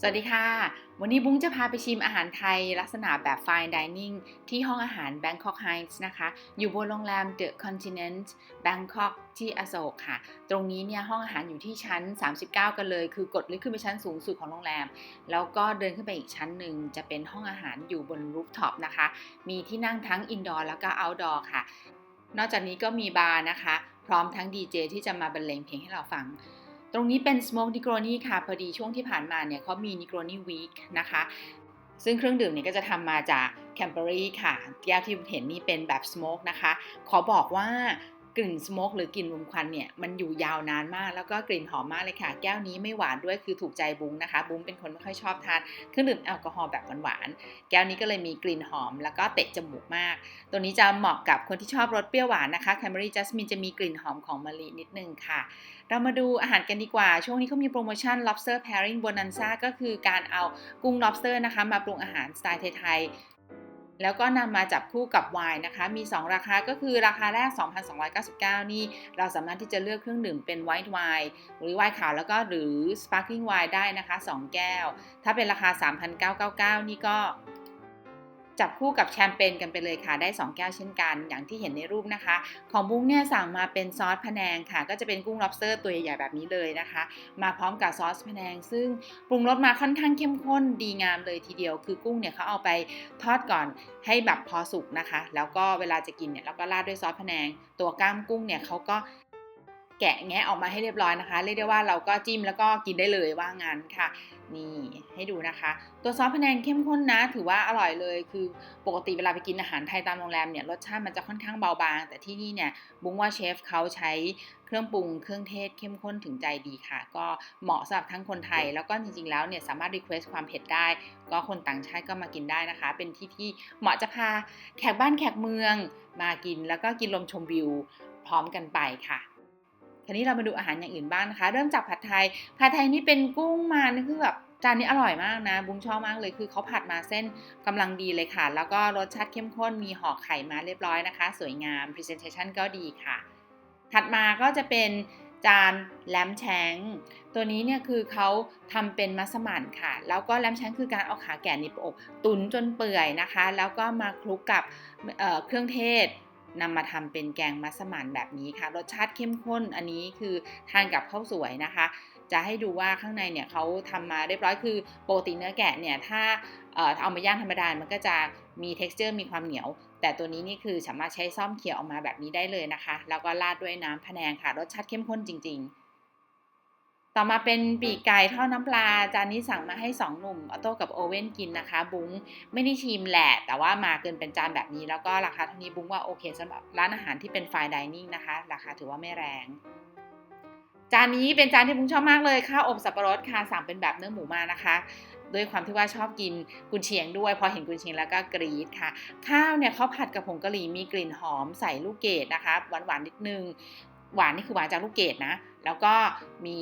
สวัสดีค่ะ วันนี้บุ้งจะพาไปชิมอาหารไทยลักษณะแบบ Fine Dining ที่ห้องอาหาร Bangkok Heights นะคะ อยู่บนโรงแรม The Continent Bangkok ที่อโศกค่ะ ตรงนี้เนี่ยห้องอาหารอยู่ที่ชั้น 39 กันเลย คือกดลิฟต์ขึ้นไปชั้นสูงสุดของโรงแรม แล้วก็เดินขึ้นไปอีกชั้นหนึ่งจะเป็นห้องอาหารอยู่บนรูฟท็อปนะคะ มีที่นั่งทั้งอินดอร์แล้วก็เอาท์ดอร์ค่ะ นอกจากนี้ก็มีบาร์นะคะ พร้อมทั้งดีเจที่จะมาบรรเลงเพลงให้เราฟัง ตรงนี้เป็น Smoke Negroni ค่ะ พอดีช่วงที่ผ่านมาเนี่ยเขามี Negroni Week นะคะ ซึ่งเครื่องดื่มเนี่ยก็จะทำมาจากแคนเบอรี่ค่ะ แก้วที่เห็นนี่เป็นแบบ Smoke นะคะ ขอบอกว่า กลิ่นสโมกหรือกลิ่นลมควันเนี่ยมันอยู่ยาวนานมากแล้วก็กลิ่นหอมมากเลยค่ะ แก้วนี้ไม่หวานด้วยคือถูกใจบุ้งนะคะ บุ้งเป็นคนไม่ค่อยชอบทานเครื่องดื่มแอลกอฮอล์แบบหวานๆแก้วนี้ก็เลยมีกลิ่นหอม แล้วก็เตะจมูกมาก ตัวนี้จะเหมาะกับคนที่ชอบรสเปรี้ยวหวานนะคะแคนเบอรี่จัสมินจะมีกลิ่นหอมของมะลินิดนึงค่ะ เรามาดูอาหารกันดีกว่า ช่วงนี้เขามีโปรโมชั่น lobster pairing bonanza ก็คือการเอากุ้ง lobster นะคะมาปรุงอาหารสไตล์ไทยๆ แล้วก็นำมาจับคู่กับไวน์นะคะ มี 2 ราคาก็คือราคาแรก 2,299 นี่ เราสามารถที่จะเลือกเครื่องดื่มเป็นไวท์ไวน์หรือไวน์ขาวแล้วก็หรือ sparkling wine ได้นะคะ 2 แก้ว ถ้าเป็นราคา 3,999 นี่ก็ จับคู่กับแชมเปญกันไปเลยค่ะ ได้ 2 แก้วเช่นกัน อย่างที่เห็นในรูปนะคะ ของบุ้งเนี่ยสั่งมาเป็นซอสพะแนงค่ะ ก็จะเป็นกุ้ง lobster ตัวใหญ่ๆแบบนี้เลยนะคะ มาพร้อมกับซอสพะแนง ซึ่งปรุงรสมาค่อนข้างเข้มข้นดีงามเลยทีเดียว คือกุ้งเนี่ยเขาเอาไปทอดก่อนให้แบบพอสุกนะคะ แล้วก็เวลาจะกินเนี่ยเราก็ราดด้วยซอสพะแนง ตัวกล้ามกุ้งเนี่ยเขาก็ แกะแงะออกมาให้เรียบร้อยนะคะ เรียกได้ว่าเราก็จิ้มแล้วก็กินได้เลยว่างั้นค่ะ นี่ให้ดูนะคะ ตัวซอสพะแนงเข้มข้นนะ ถือว่าอร่อยเลยคือปกติเวลาไปกินอาหารไทยตามโรงแรมเนี่ยรสชาติมันจะค่อนข้างเบาบาง แต่ที่นี่เนี่ยบุ้งว่าเชฟเขาใช้เครื่องปรุงเครื่องเทศเข้มข้นถึงใจดีค่ะ ก็เหมาะสำหรับทั้งคนไทย แล้วก็จริงๆแล้วเนี่ยสามารถรีเควสความเผ็ดได้ ก็คนต่างชาติก็มากินได้นะคะ เป็นที่ที่เหมาะจะพาแขกบ้านแขกเมือง มากินแล้วก็กินลมชมวิวพร้อมกันไปค่ะ ทีนี้เรามาดูอาหารอย่างอื่นบ้างนะคะ เริ่มจากผัดไทย ผัดไทยนี่เป็นกุ้งมานี่คือแบบจานนี้อร่อยมากนะบุ้งชอบมากเลยคือเขาผัดมาเส้นกำลังดีเลยค่ะ แล้วก็รสชาติเข้มข้นมีห่อไข่มาเรียบร้อยนะคะ สวยงาม Presentation ก็ดีค่ะ ถัดมาก็จะเป็นจานแลมแชงตัวนี้เนี่ยคือเขาทำเป็นมัสมั่นค่ะ แล้วก็แลมแชงคือการเอาขาแกะนี่ไปอบตุนจนเปื่อยนะคะ แล้วก็มาคลุกกับเเครื่องเทศ นำมาทำเป็นแกงมัสมั่นแบบนี้ค่ะ รสชาติเข้มข้นอันนี้คือทานกับข้าวสวยนะคะ จะให้ดูว่าข้างในเนี่ยเขาทำมาเรียบร้อยคือโปรตีนเนื้อแกะเนี่ยถ้าเอามาย่างธรรมดา มันก็จะมี texture มีความเหนียว แต่ตัวนี้นี่คือสามารถใช้ซ่อมเขี่ยออกมาแบบนี้ได้เลยนะคะ แล้วก็ราดด้วยน้ำพะแนงค่ะ รสชาติเข้มข้นจริง ๆ ต่อมาเป็นปีกไก่ทอดน้ำปลา จานนี้สั่งมาให้2หนุ่มออโต้กับโอเว่นกินนะคะ บุ้งไม่ได้ชิมแหละ แต่ว่ามาเกินเป็นจานแบบนี้ แล้วก็ราคาเท่านี้บุ้งว่าโอเคสำหรับร้านอาหารที่เป็นไฟดิเนิ่งนะคะ ราคาถือว่าไม่แรงจานนี้เป็นจานที่บุ้งชอบมากเลยข้าวอบสับปะรดค่ะสั่งเป็นแบบเนื้อหมูมานะคะ ด้วยความที่ว่าชอบกินกุนเชียงด้วย พอเห็นกุนเชียงแล้วก็กรี๊ดค่ะ ข้าวเนี่ยเขาผัดกับผงกะหรี่มีกลิ่นหอมใส่ลูกเกดนะคะหวานๆนิดนึง หวานนี่คือหวานจากลูกเกดนะ แล้วก็มี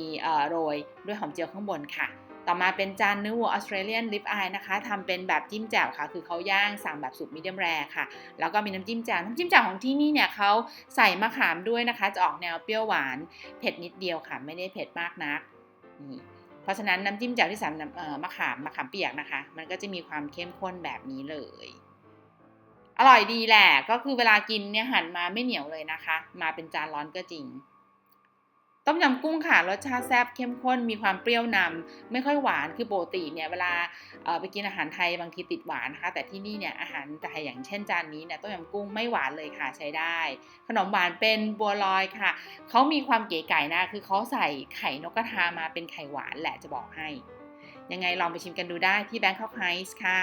โรยด้วยหอมเจียวข้างบนค่ะ ต่อมาเป็นจานเนื้อวัวออสเตรเลียนลิปอายนะคะทำเป็นแบบจิ้มแจ่วค่ะ คือเขาย่างสั่งแบบสุกมีเดียมแรค่ะ แล้วก็มีน้ำจิ้มแจ่วน้ำจิ้มแจ่วของที่นี่เนี่ยเขาใส่มะขามด้วยนะคะ จะออกแนวเปรี้ยวหวานเผ็ดนิดเดียวค่ะ ไม่ได้เผ็ดมากนักนี่เพราะฉะนั้นน้ำจิ้มแจ่วที่ใส่มะขามมะขามเปียกนะคะ มันก็จะมีความเข้มข้นแบบนี้เลย อร่อยดีแหละ ก็คือเวลากินเนี่ยหั่นมาไม่เหนียวเลยนะคะ มาเป็นจานร้อนก็จริง ต้มยำกุ้งค่ะรสชาติแซ่บเข้มข้นมีความเปรี้ยวนำไม่ค่อยหวานคือปกติเนี่ยเวลาไปกินอาหารไทยบางทีติดหวานนะคะ แต่ที่นี่เนี่ยอาหารไทยอย่างเช่นจานนี้เนี่ยต้มยำกุ้งไม่หวานเลยค่ะใช้ได้ ขนมหวานเป็นบัวลอยค่ะเขามีความเก๋ไก่นะคือเขาใส่ไข่นกกระทามาเป็นไข่หวานแหละจะบอกให้ ยังไงลองไปชิมกันดูได้ที่ Bangkok Heights ค่ะ